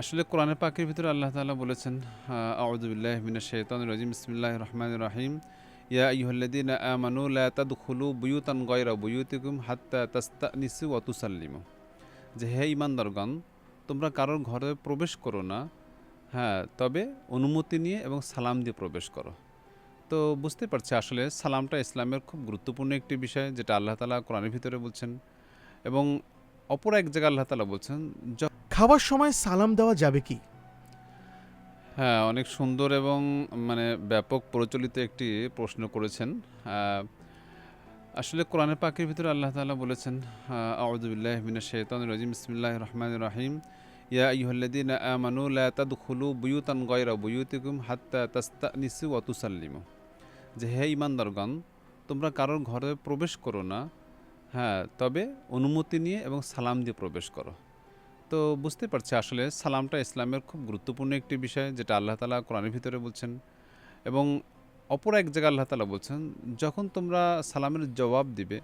আসলে কোরআনের পাকের ভিতরে আল্লাহ তালা বলেছেন আউযুবিল্লাহি মিনাশ শাইতানির রাজিম, বিসমিল্লাহির রহমানির রহিম। ইয়া আইয়ুহাল্লাযীনা আমানু লা তাদখুলু বুয়ুতান গায়রা বুয়ুতিকুম হাত্তা তাস্তানিসু ওয়া তুসাল্লিমু। যে হে ঈমানদারগণ, তোমরা কারোর ঘরে প্রবেশ করো না। হ্যাঁ তবে অনুমতি নিয়ে এবং সালাম দিয়ে প্রবেশ করো। তো বুঝতে পারছি, আসলে সালামটা ইসলামের খুব গুরুত্বপূর্ণ একটি বিষয়, যেটা আল্লাহ তালা কোরআনের ভিতরে বলছেন। এবং অপর এক জায়গায় আল্লাহ তালা বলছেন "য- খাওয়ার সময় সালাম দেওয়া যাবে কি? হ্যাঁ অনেক সুন্দর এবং মানে ব্যাপক প্রচলিত একটি প্রশ্ন করেছেন। আসলে কোরআনের পাকের ভিতরে আল্লাহ তালা বলেছেন আউযুবিল্লাহি মিনাশ শাইতানির রাজিম, বিসমিল্লাহির রহমানির রহিম। ইয়া আইয়ুহাল্লাযীনা আমানু লা বুয়ুতান গায়রা বুয়ুতিকুম হাত্তা তাস্তানিসু ওয়া তুসাল্লিমু। যে হে ঈমানদারগণ, তোমরা কারোর ঘরে প্রবেশ করো না। হ্যাঁ তবে অনুমতি নিয়ে এবং সালাম দিয়ে প্রবেশ করো। তো বুঝতে পারছি আসলে সালামটা ইসলামের খুব গুরুত্বপূর্ণ একটি বিষয়, যেটা আল্লাহ তালা কোরআনের ভিতরে বলছেন। এবং অপর এক জায়গায় আল্লাহ তালা বলছেন, যখন তোমরা সালামের জবাব দিবে,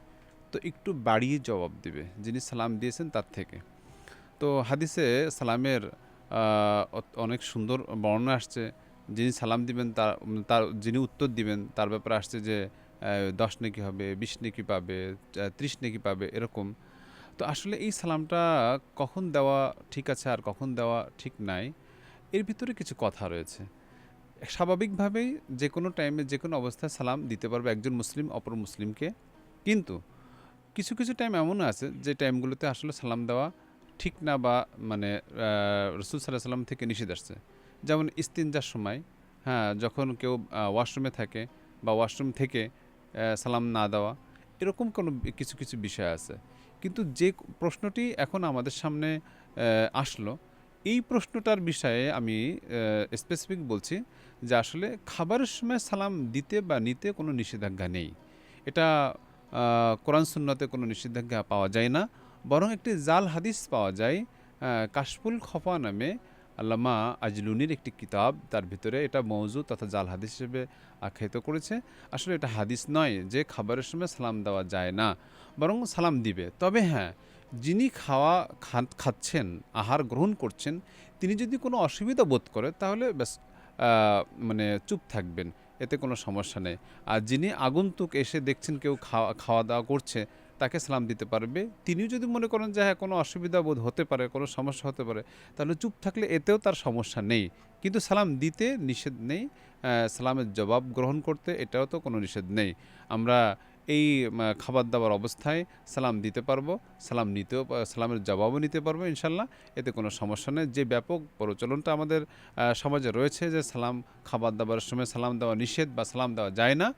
তো একটু বাড়িয়ে জবাব দিবে, যিনি সালাম দিয়েছেন তার থেকে। তো হাদিসে সালামের অনেক সুন্দর বর্ণনা আসছে, যিনি সালাম দিবেন তার তার, যিনি উত্তর দিবেন, তার ব্যাপারে আসছে যে দশ নেকি হবে, বিশ নেকি পাবে ত্রিশ নেকি পাবে, এরকম। তো আসলে এই সালামটা কখন দেওয়া ঠিক আছে আর কখন দেওয়া ঠিক নাই, এর ভিতরে কিছু কথা রয়েছে। স্বাভাবিকভাবেই যে কোনো টাইমে যে কোনো অবস্থায় সালাম দিতে পারবে একজন মুসলিম অপর মুসলিমকে। কিন্তু কিছু কিছু টাইম এমনও আছে যে টাইমগুলোতে আসলে সালাম দেওয়া ঠিক না বা মানে রসুল সাল্লাহ সাল্লাম থেকে নিষেধ আসছে। যেমন ইস্তিনজার সময় হ্যাঁ যখন কেউ ওয়াশরুমে থাকে বা ওয়াশরুম থেকে সালাম না দেওয়া এরকম কোনো কিছু কিছু বিষয় আছে। কিন্তু যে প্রশ্নটি এখন আমাদের সামনে আসলো, এই প্রশ্নটার বিষয়ে আমি স্পেসিফিক বলছি যে আসলে খাবারের সময় সালাম দিতে বা নিতে কোনো নিষেধাজ্ঞা নেই। এটা কোরআন সুন্নতে কোনো নিষেধাজ্ঞা পাওয়া যায় না। বরং একটি জাল হাদিস পাওয়া যায় কাশফুল খফা নামে আল্লামা আজলুনির একটি কিতাব, তার ভিতরে এটা মৌজু তথা জাল হাদিস হিসেবে আখ্যায়িত করেছে। আসলে এটা হাদিস নয় যে খাবারের সময় সালাম দেওয়া যায় না, বরং সালাম দিবে। তবে হ্যাঁ যিনি খাওয়া খাচ্ছেন, আহার গ্রহণ করছেন, তিনি যদি কোনো অসুবিধা বোধ করে, তাহলে ব্যাস মানে চুপ থাকবেন, এতে কোনো সমস্যা নেই। আর যিনি আগন্তুক এসে দেখছেন কেউ খাওয়া খাওয়া দাওয়া করছে তাকে সালাম দিতে পারবে। তিনিও যদি মনে করেন যে হ্যাঁ কোনো অসুবিধা বোধ হতে পারে, কোনো সমস্যা হতে পারে, তাহলে চুপ থাকলে এতেও তার সমস্যা নেই। কিন্তু সালাম দিতে নিষেধ নেই সালামের জবাব গ্রহণ করতে এটাও তো কোনো নিষেধ নেই। আমরা এই খাবার দাবার অবস্থায় সালাম দিতে পারব, সালাম নিতেও সালামের জবাবও নিতে পারব ইনশাল্লাহ, এতে কোনো সমস্যা নেই। যে ব্যাপক প্রচলনটা আমাদের সমাজে রয়েছে যে, সালাম খাবার দাবারের সময় সালাম দেওয়া নিষেধ বা সালাম দেওয়া যায় না,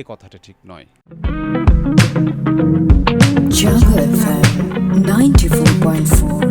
এ কথাটা ঠিক নয়। Jungle FM 94.4